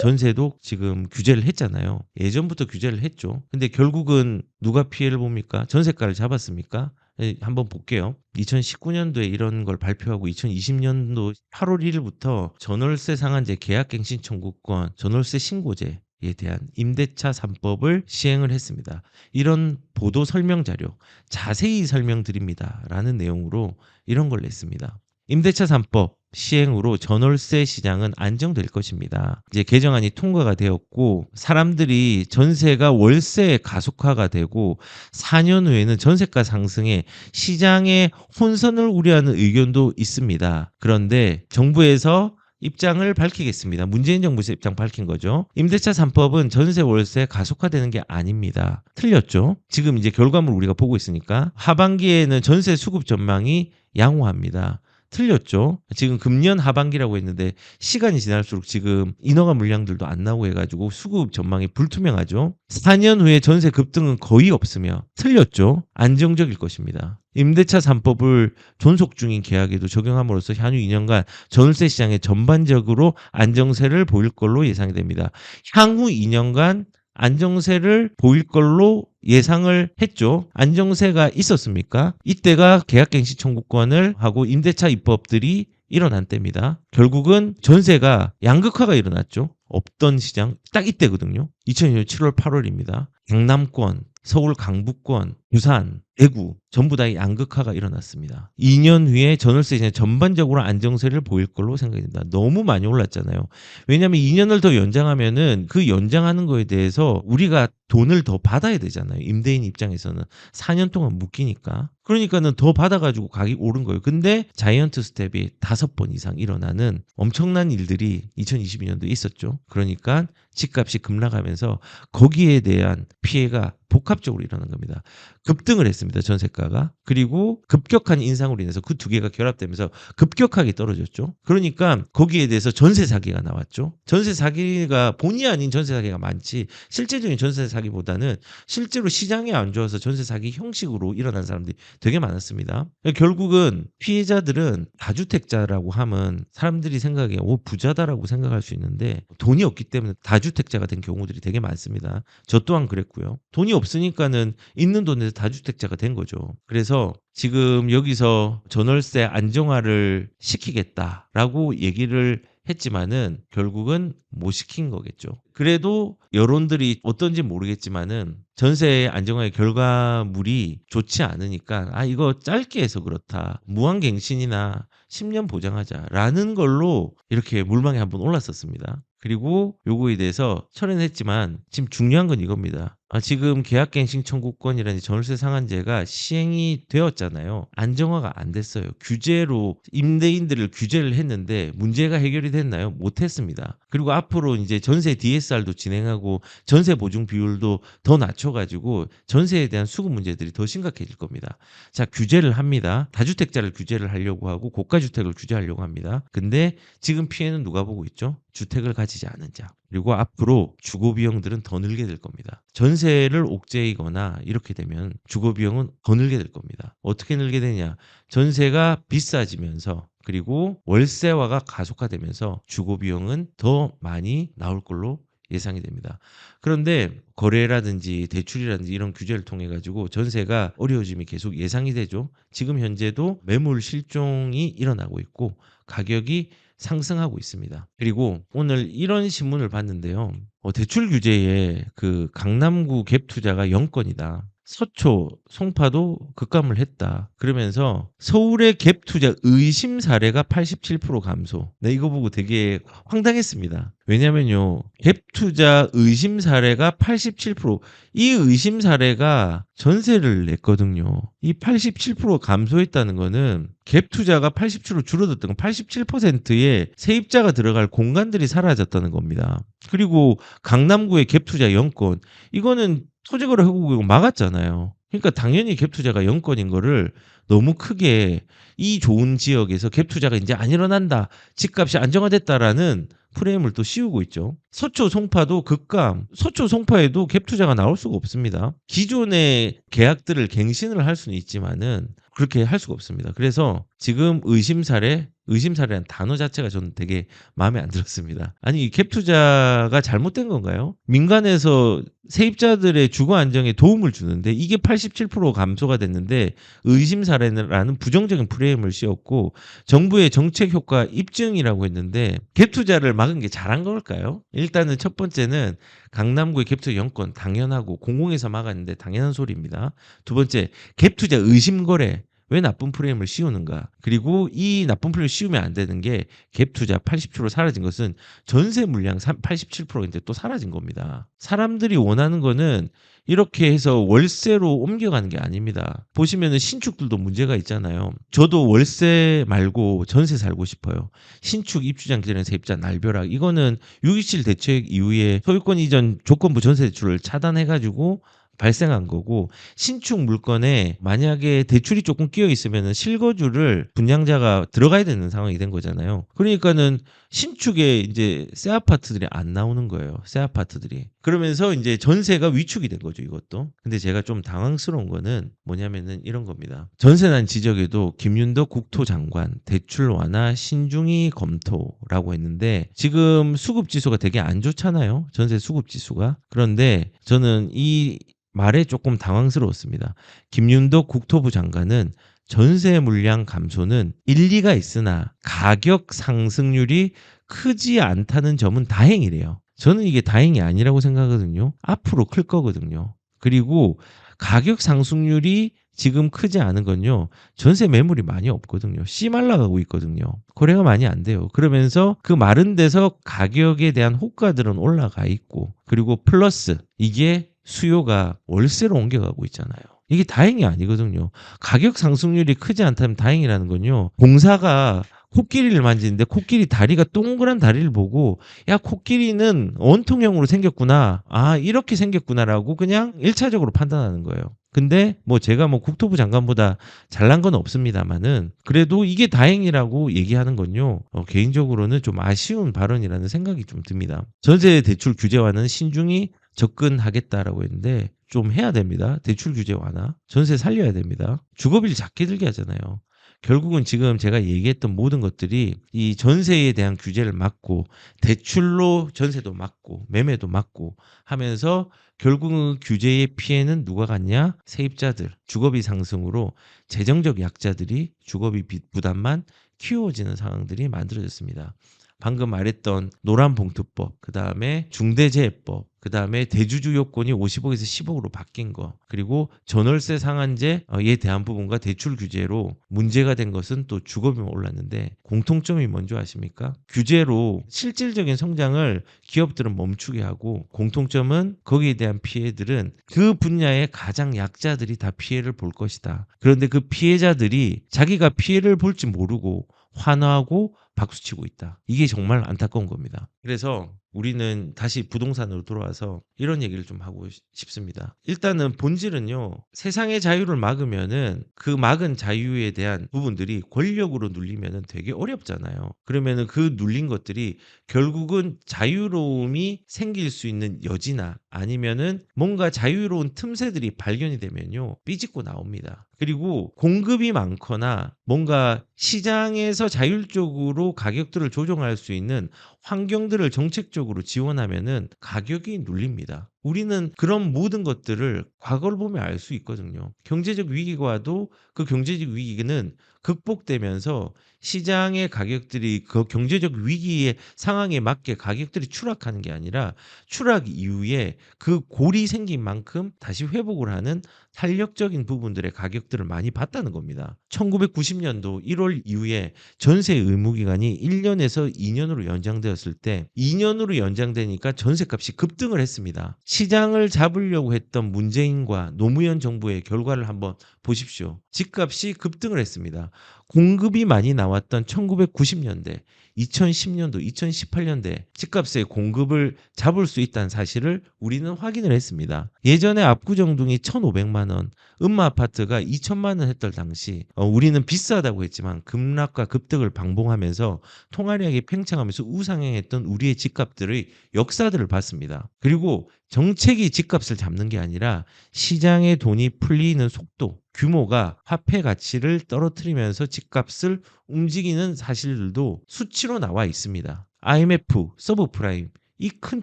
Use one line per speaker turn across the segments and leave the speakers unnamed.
전세도 지금 규제를 했잖아요. 예전부터 규제를 했죠. 근데 결국은 누가 피해를 봅니까? 전세가를 잡았습니까? 예, 한번 볼게요. 2019년도에 이런 걸 발표하고 2020년도 8월 1일부터 전월세 상한제 계약갱신 청구권, 전월세 신고제 에 대한 임대차 3법을 시행을 했습니다. 이런 보도 설명 자료 자세히 설명드립니다. 라는 내용으로 이런 걸 냈습니다. 임대차 3법 시행으로 전월세 시장은 안정될 것입니다. 이제 개정안이 통과가 되었고 사람들이 전세가 월세에 가속화가 되고 4년 후에는 전세가 상승에 시장의 혼선을 우려하는 의견도 있습니다. 그런데 정부에서 입장을 밝히겠습니다. 문재인 정부에서 입장 밝힌 거죠. 임대차 3법은 전세 월세 가속화되는 게 아닙니다. 틀렸죠. 지금 이제 결과물 우리가 보고 있으니까 하반기에는 전세 수급 전망이 양호합니다. 틀렸죠. 지금 금년 하반기라고 했는데 시간이 지날수록 지금 인허가 물량들도 안 나오고 해가지고 수급 전망이 불투명하죠. 4년 후에 전세 급등은 거의 없으며 틀렸죠. 안정적일 것입니다. 임대차 3법을 존속 중인 계약에도 적용함으로써 향후 2년간 전월세 시장에 전반적으로 안정세를 보일 걸로 예상이 됩니다. 향후 2년간 안정세를 보일 걸로 예상을 했죠. 안정세가 있었습니까? 이때가 계약갱신 청구권을 하고 임대차 입법들이 일어난 때입니다. 결국은 전세가 양극화가 일어났죠. 없던 시장 딱 이때거든요. 2002년 7월 8월입니다. 강남권, 서울 강북권, 부산, 대구 전부 다 양극화가 일어났습니다. 2년 후에 전월세 시장 전반적으로 안정세를 보일 걸로 생각이 됩니다. 너무 많이 올랐잖아요. 왜냐하면 2년을 더 연장하면은 그 연장하는 거에 대해서 우리가 돈을 더 받아야 되잖아요. 임대인 입장에서는 4년 동안 묶이니까. 그러니까는 더 받아가지고 가격이 오른 거예요. 근데 자이언트 스텝이 다섯 번 이상 일어나는 엄청난 일들이 2022년도에 있었죠. 그러니까 집값이 급락하면서 거기에 대한 피해가 복합적으로 일어난 겁니다. 급등을 했습니다. 전세가가. 그리고 급격한 인상으로 인해서 그 두 개가 결합되면서 급격하게 떨어졌죠. 그러니까 거기에 대해서 전세 사기가 나왔죠. 전세 사기가 본의 아닌 전세 사기가 많지 실제적인 전세 사기보다는 실제로 시장이 안 좋아서 전세 사기 형식으로 일어난 사람들이 되게 많았습니다. 결국은 피해자들은 다주택자라고 하면 사람들이 생각에 오 부자다라고 생각할 수 있는데 돈이 없기 때문에 다주택자가 된 경우들이 되게 많습니다. 저 또한 그랬고요. 돈이 없으니까는 있는 돈에서 다주택자가 된 거죠. 그래서 지금 여기서 전월세 안정화를 시키겠다라고 얘기를 했지만은 결국은 못 시킨 거겠죠. 그래도 여론들이 어떤지 모르겠지만은 전세 안정화의 결과물이 좋지 않으니까 아 이거 짧게 해서 그렇다. 무한갱신이나 10년 보장하자라는 걸로 이렇게 물망에 한번 올랐었습니다. 그리고 요거에 대해서 철회했지만 지금 중요한 건 이겁니다. 아, 지금 계약갱신 청구권이라는 전월세 상한제가 시행이 되었잖아요. 안정화가 안 됐어요. 규제로 임대인들을 규제를 했는데 문제가 해결이 됐나요? 못했습니다. 그리고 앞으로 이제 전세 DSR도 진행하고 전세 보증 비율도 더 낮춰가지고 전세에 대한 수급 문제들이 더 심각해질 겁니다. 자, 규제를 합니다. 다주택자를 규제를 하려고 하고 고가주택을 규제하려고 합니다. 근데 지금 피해는 누가 보고 있죠? 주택을 가지지 않은 자. 그리고 앞으로 주거 비용들은 더 늘게 될 겁니다. 전세를 옥죄이거나 이렇게 되면 주거 비용은 더 늘게 될 겁니다. 어떻게 늘게 되냐? 전세가 비싸지면서 그리고 월세화가 가속화되면서 주거 비용은 더 많이 나올 걸로 예상이 됩니다. 그런데 거래라든지 대출이라든지 이런 규제를 통해 가지고 전세가 어려워짐이 계속 예상이 되죠. 지금 현재도 매물 실종이 일어나고 있고 가격이 상승하고 있습니다. 그리고 오늘 이런 신문을 봤는데요. 어, 대출 규제에 그 강남구 갭 투자가 0건이다. 서초, 송파도 급감을 했다. 그러면서 서울의 갭 투자 의심 사례가 87% 감소. 네, 이거 보고 되게 황당했습니다. 왜냐면요. 갭 투자 의심 사례가 87%. 이 의심 사례가 전세를 냈거든요. 이 87% 감소했다는 거는 갭 투자가 87% 줄어들었던 건 87%의 세입자가 들어갈 공간들이 사라졌다는 겁니다. 그리고 강남구의 갭 투자 0건. 이거는 토지거래 허구고 막았잖아요. 그러니까 당연히 갭 투자가 영건인 거를 너무 크게 이 좋은 지역에서 갭 투자가 이제 안 일어난다. 집값이 안정화됐다라는 프레임을 또 씌우고 있죠. 서초 송파도 급감, 서초 송파에도 갭 투자가 나올 수가 없습니다. 기존의 계약들을 갱신을 할 수는 있지만은 그렇게 할 수가 없습니다. 그래서 지금 의심 사례, 의심사례라는 단어 자체가 저는 되게 마음에 안 들었습니다. 아니 이 갭 투자가 잘못된 건가요? 민간에서 세입자들의 주거 안정에 도움을 주는데 이게 87% 감소가 됐는데 의심 사례라는 부정적인 프레임을 씌웠고 정부의 정책 효과 입증이라고 했는데 갭 투자를 막은 게 잘한 걸까요? 일단은 첫 번째는 강남구의 갭 투자 영권 당연하고 공공에서 막았는데 당연한 소리입니다. 두 번째 갭 투자 의심 거래 왜 나쁜 프레임을 씌우는가? 그리고 이 나쁜 프레임을 씌우면 안 되는 게 갭 투자 80% 사라진 것은 전세 물량 87%인데 또 사라진 겁니다. 사람들이 원하는 거는 이렇게 해서 월세로 옮겨가는 게 아닙니다. 보시면은 신축들도 문제가 있잖아요. 저도 월세 말고 전세 살고 싶어요. 신축 입주장 기다리는 세입자 날벼락 이거는 6.27 대책 이후에 소유권 이전 조건부 전세 대출을 차단해가지고 발생한 거고 신축 물건에 만약에 대출이 조금 끼어 있으면 실거주를 분양자가 들어가야 되는 상황이 된 거잖아요. 그러니까는 신축에 이제 새 아파트들이 안 나오는 거예요. 새 아파트들이. 그러면서 이제 전세가 위축이 된 거죠, 이것도. 근데 제가 좀 당황스러운 거는 뭐냐면은 이런 겁니다. 전세난 지적에도 김윤덕 국토장관 대출 완화 신중히 검토라고 했는데 지금 수급 지수가 되게 안 좋잖아요. 전세 수급 지수가. 그런데 저는 이 말에 조금 당황스러웠습니다. 김윤덕 국토부 장관은 전세 물량 감소는 일리가 있으나 가격 상승률이 크지 않다는 점은 다행이래요. 저는 이게 다행이 아니라고 생각하거든요. 앞으로 클 거거든요. 그리고 가격 상승률이 지금 크지 않은 건요. 전세 매물이 많이 없거든요. 씨 말라가고 있거든요. 거래가 많이 안 돼요. 그러면서 그 마른 데서 가격에 대한 호가들은 올라가 있고 그리고 플러스 이게 수요가 월세로 옮겨가고 있잖아요. 이게 다행이 아니거든요. 가격 상승률이 크지 않다면 다행이라는 건요. 공사가 코끼리를 만지는데 코끼리 다리가 동그란 다리를 보고 야 코끼리는 원통형으로 생겼구나 아 이렇게 생겼구나라고 그냥 일차적으로 판단하는 거예요 근데 뭐 제가 뭐 국토부 장관보다 잘난 건 없습니다만은 그래도 이게 다행이라고 얘기하는 건요 어, 개인적으로는 좀 아쉬운 발언이라는 생각이 좀 듭니다 전세 대출 규제와는 신중히 접근하겠다라고 했는데 좀 해야 됩니다. 대출 규제 완화. 전세 살려야 됩니다. 주거비를 작게 들게 하잖아요. 결국은 지금 제가 얘기했던 모든 것들이 이 전세에 대한 규제를 막고 대출로 전세도 막고 매매도 막고 하면서 결국은 규제의 피해는 누가 갖냐? 세입자들. 주거비 상승으로 재정적 약자들이 주거비 부담만 키워지는 상황들이 만들어졌습니다. 방금 말했던 노란 봉투법, 그 다음에 중대재해법, 그 다음에 대주주 요건이 50억에서 10억으로 바뀐 거, 그리고 전월세 상한제에 대한 부분과 대출 규제로 문제가 된 것은 또 주거비만 올랐는데 공통점이 뭔지 아십니까? 규제로 실질적인 성장을 기업들은 멈추게 하고 공통점은 거기에 대한 피해들은 그 분야의 가장 약자들이 다 피해를 볼 것이다. 그런데 그 피해자들이 자기가 피해를 볼지 모르고 환호하고 박수치고 있다. 이게 정말 안타까운 겁니다. 그래서 우리는 다시 부동산으로 돌아와서 이런 얘기를 좀 하고 싶습니다. 일단은 본질은요, 세상의 자유를 막으면은 그 막은 자유에 대한 부분들이 권력으로 눌리면은 되게 어렵잖아요. 그러면은 그 눌린 것들이 결국은 자유로움이 생길 수 있는 여지나 아니면은 뭔가 자유로운 틈새들이 발견이 되면요, 삐짓고 나옵니다. 그리고 공급이 많거나 뭔가 시장에서 자율적으로 가격들을 조정할 수 있는 환경들을 정책적으로 지원하면은 가격이 눌립니다. 있습니다. 우리는 그런 모든 것들을 과거를 보면 알 수 있거든요. 경제적 위기가 와도 그 경제적 위기는 극복되면서 시장의 가격들이 그 경제적 위기의 상황에 맞게 가격들이 추락하는 게 아니라 추락 이후에 그 골이 생긴 만큼 다시 회복을 하는 탄력적인 부분들의 가격들을 많이 봤다는 겁니다. 1990년도 1월 이후에 전세 의무 기간이 1년에서 2년으로 연장되었을 때 2년으로 연장되니까 전세값이 급등을 했습니다. 시장을 잡으려고 했던 문재인과 노무현 정부의 결과를 한번 보십시오. 집값이 급등을 했습니다. 공급이 많이 나왔던 1990년대, 2010년도, 2018년대 집값의 공급을 잡을 수 있다는 사실을 우리는 확인을 했습니다. 예전에 압구정동이 1,500만 원, 음마 아파트가 2천만 원 했던 당시 어, 우리는 비싸다고 했지만 급락과 급등을 방봉하면서 통화량이 팽창하면서 우상향했던 우리의 집값들의 역사들을 봤습니다. 그리고 정책이 집값을 잡는 게 아니라 시장의 돈이 풀리는 속도 규모가 화폐 가치를 떨어뜨리면서 집값을 움직이는 사실들도 수치로 나와 있습니다. IMF, 서브프라임 이 큰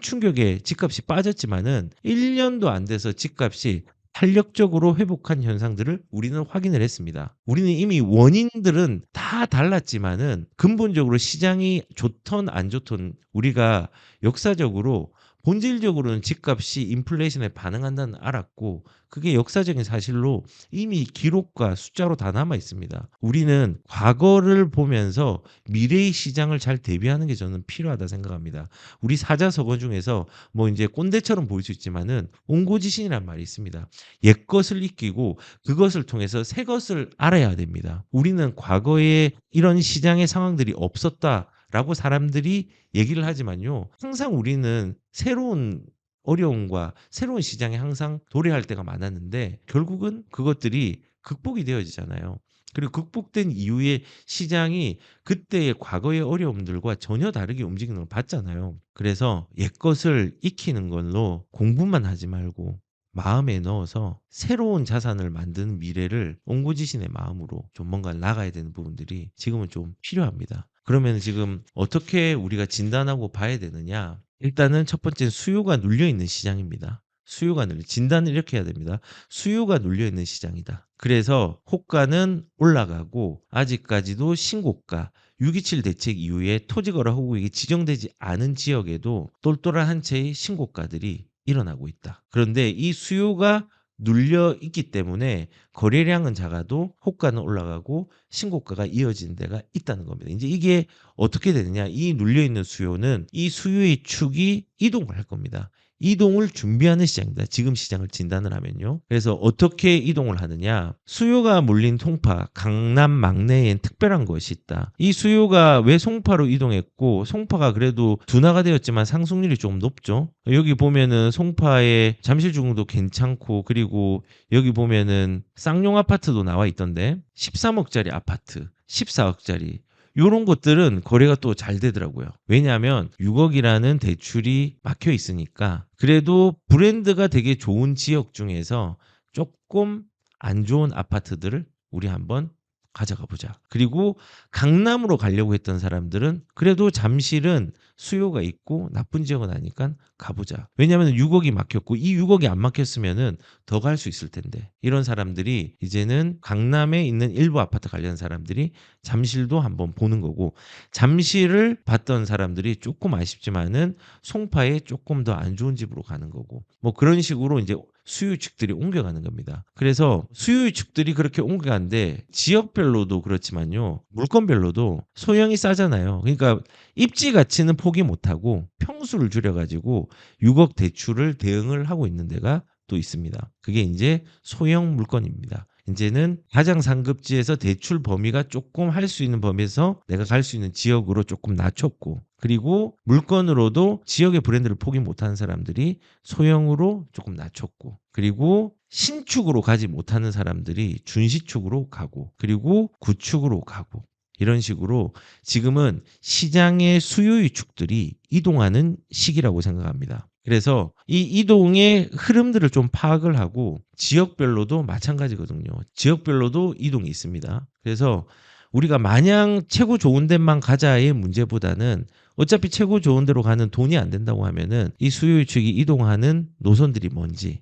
충격에 집값이 빠졌지만은 1년도 안 돼서 집값이 탄력적으로 회복한 현상들을 우리는 확인을 했습니다. 우리는 이미 원인들은 다 달랐지만은 근본적으로 시장이 좋던 안 좋던 우리가 역사적으로 본질적으로는 집값이 인플레이션에 반응한다는 알았고 그게 역사적인 사실로 이미 기록과 숫자로 다 남아 있습니다. 우리는 과거를 보면서 미래의 시장을 잘 대비하는 게 저는 필요하다 생각합니다. 우리 사자성어 중에서 뭐 이제 꼰대처럼 보일 수 있지만은 옹고지신이란 말이 있습니다. 옛 것을 익히고 그것을 통해서 새 것을 알아야 됩니다. 우리는 과거에 이런 시장의 상황들이 없었다 라고 사람들이 얘기를 하지만요. 항상 우리는 새로운 어려움과 새로운 시장에 항상 도래할 때가 많았는데 결국은 그것들이 극복이 되어지잖아요. 그리고 극복된 이후에 시장이 그때의 과거의 어려움들과 전혀 다르게 움직이는 걸 봤잖아요. 그래서 옛 것을 익히는 걸로 공부만 하지 말고 마음에 넣어서 새로운 자산을 만드는 미래를 옹고지신의 마음으로 좀 뭔가 나가야 되는 부분들이 지금은 좀 필요합니다. 그러면 지금 어떻게 우리가 진단하고 봐야 되느냐? 일단은 첫 번째 수요가 눌려 있는 시장입니다. 수요가 눌려 진단을 이렇게 해야 됩니다. 수요가 눌려 있는 시장이다. 그래서 호가는 올라가고 아직까지도 신고가 627 대책 이후에 토지거래 허구액이 지정되지 않은 지역에도 똘똘한 한 채의 신고가들이 일어나고 있다. 그런데 이 수요가 눌려 있기 때문에 거래량은 작아도 호가는 올라가고 신고가가 이어지는 데가 있다는 겁니다. 이제 이게 어떻게 되느냐? 이 눌려 있는 수요는 이 수요의 축이 이동을 할 겁니다. 이동을 준비하는 시장입니다. 지금 시장을 진단을 하면요. 그래서 어떻게 이동을 하느냐? 수요가 몰린 통파, 강남 막내엔 특별한 것이 있다. 이 수요가 왜 송파로 이동했고, 송파가 그래도 둔화가 되었지만 상승률이 좀 높죠. 여기 보면은 송파의 잠실 중도 괜찮고, 그리고 여기 보면은 쌍용 아파트도 나와 있던데, 13억짜리 아파트, 14억짜리, 요런 것들은 거래가 또 잘 되더라고요. 왜냐하면 6억이라는 대출이 막혀 있으니까 그래도 브랜드가 되게 좋은 지역 중에서 조금 안 좋은 아파트들을 우리 한번 가져가 보자. 그리고 강남으로 가려고 했던 사람들은 그래도 잠실은 수요가 있고 나쁜 지역은 아니까 가보자. 왜냐하면 6억이 막혔고 이 6억이 안 막혔으면은 더 갈 수 있을 텐데 이런 사람들이 이제는 강남에 있는 일부 아파트 관련 사람들이 잠실도 한번 보는 거고 잠실을 봤던 사람들이 조금 아쉽지만은 송파에 조금 더 안 좋은 집으로 가는 거고 뭐 그런 식으로 이제 수요축들이 옮겨가는 겁니다. 그래서 수요축들이 그렇게 옮겨가는데 지역별로도 그렇지만요. 물건별로도 소형이 싸잖아요. 그러니까 입지 가치는 포기 못하고 평수를 줄여가지고 6억 대출을 대응을 하고 있는 데가 또 있습니다. 그게 이제 소형 물건입니다. 이제는 가장 상급지에서 대출 범위가 조금 할 수 있는 범위에서 내가 갈 수 있는 지역으로 조금 낮췄고 그리고 물건으로도 지역의 브랜드를 포기 못하는 사람들이 소형으로 조금 낮췄고 그리고 신축으로 가지 못하는 사람들이 준시축으로 가고 그리고 구축으로 가고 이런 식으로 지금은 시장의 수요의 축들이 이동하는 시기라고 생각합니다. 그래서 이 이동의 흐름들을 좀 파악을 하고 지역별로도 마찬가지거든요. 지역별로도 이동이 있습니다. 그래서 우리가 마냥 최고 좋은 데만 가자의 문제보다는 어차피 최고 좋은 데로 가는 돈이 안 된다고 하면은 이 수요의 축이 이동하는 노선들이 뭔지를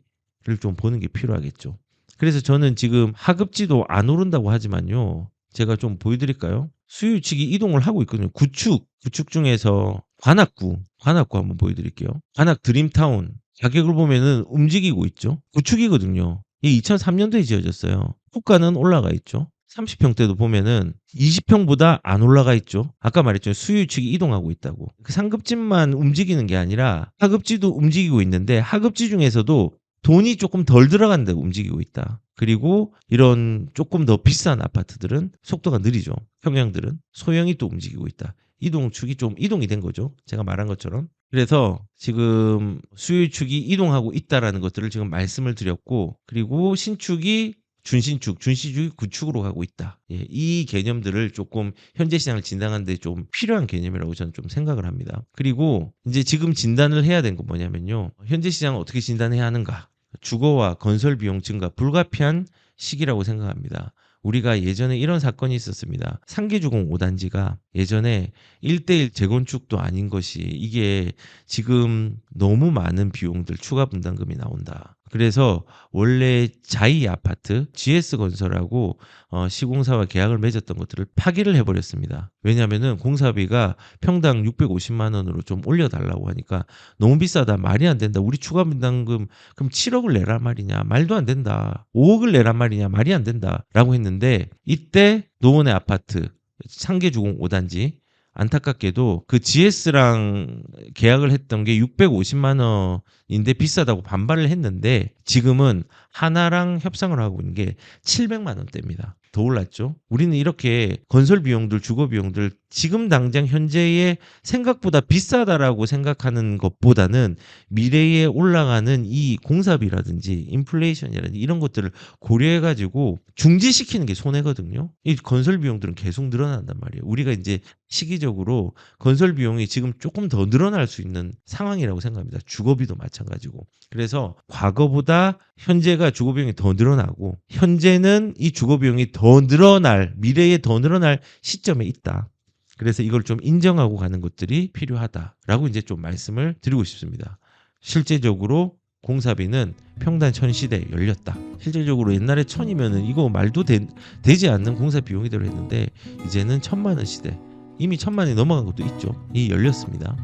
좀 보는 게 필요하겠죠. 그래서 저는 지금 하급지도 안 오른다고 하지만요. 제가 좀 보여드릴까요? 수요축이 이동을 하고 있거든요. 구축, 구축 중에서 관악구, 관악구 한번 보여드릴게요. 관악 드림타운 가격을 보면은 움직이고 있죠. 구축이거든요. 이 2003년도에 지어졌어요. 호가는 올라가 있죠. 30평대도 보면은 20평보다 안 올라가 있죠. 아까 말했죠. 수요축이 이동하고 있다고. 그 상급지만 움직이는 게 아니라 하급지도 움직이고 있는데 하급지 중에서도 돈이 조금 덜 들어간 데 움직이고 있다. 그리고 이런 조금 더 비싼 아파트들은 속도가 느리죠. 평형들은 소형이 또 움직이고 있다. 이동축이 좀 이동이 된 거죠. 제가 말한 것처럼. 그래서 지금 수요축이 이동하고 있다라는 것들을 지금 말씀을 드렸고 그리고 신축이 준신축, 준시축이 구축으로 가고 있다. 예, 이 개념들을 조금 현재 시장을 진단하는데 좀 필요한 개념이라고 저는 좀 생각을 합니다. 그리고 이제 지금 진단을 해야 되는 건 뭐냐면요. 현재 시장을 어떻게 진단해야 하는가? 주거와 건설 비용 증가, 불가피한 시기라고 생각합니다. 우리가 예전에 이런 사건이 있었습니다. 상계주공 5단지가 예전에 1대1 재건축도 아닌 것이 이게 지금 너무 많은 비용들 추가 분담금이 나온다. 그래서 원래 자이 아파트 GS건설하고 어, 시공사와 계약을 맺었던 것들을 파기를 해버렸습니다. 왜냐하면은 공사비가 평당 650만 원으로 좀 올려달라고 하니까 너무 비싸다 말이 안 된다. 우리 추가 분담금 그럼 7억을 내란 말이냐 말도 안 된다. 5억을 내란 말이냐 말이 안 된다라고 했는데 이때 노원의 아파트 상계주공 5단지 안타깝게도 그 GS랑 계약을 했던 게 650만 원인데 비싸다고 반발을 했는데 지금은 하나랑 협상을 하고 있는 게 700만 원대입니다. 더 올랐죠. 우리는 이렇게 건설 비용들, 주거 비용들 지금 당장 현재의 생각보다 비싸다라고 생각하는 것보다는 미래에 올라가는 이 공사비라든지 인플레이션이라든지 이런 것들을 고려해 가지고 중지시키는 게 손해거든요. 이 건설 비용들은 계속 늘어난단 말이에요. 우리가 이제 시기적으로 건설 비용이 지금 조금 더 늘어날 수 있는 상황이라고 생각합니다. 주거비도 마찬가지고. 그래서 과거보다 현재가 주거 비용이 더 늘어나고 현재는 이 주거 비용이 더 늘어날 미래에 더 늘어날 시점에 있다. 그래서 이걸 좀 인정하고 가는 것들이 필요하다라고 이제 좀 말씀을 드리고 싶습니다. 실제적으로 공사비는 평단 천 시대 열렸다. 실질적으로 옛날에 천이면은 이거 말도 되, 되지 않는 공사 비용이대로 했는데 이제는 천만 원 시대. 이미 천만이 넘어간 것도 있죠. 이 열렸습니다.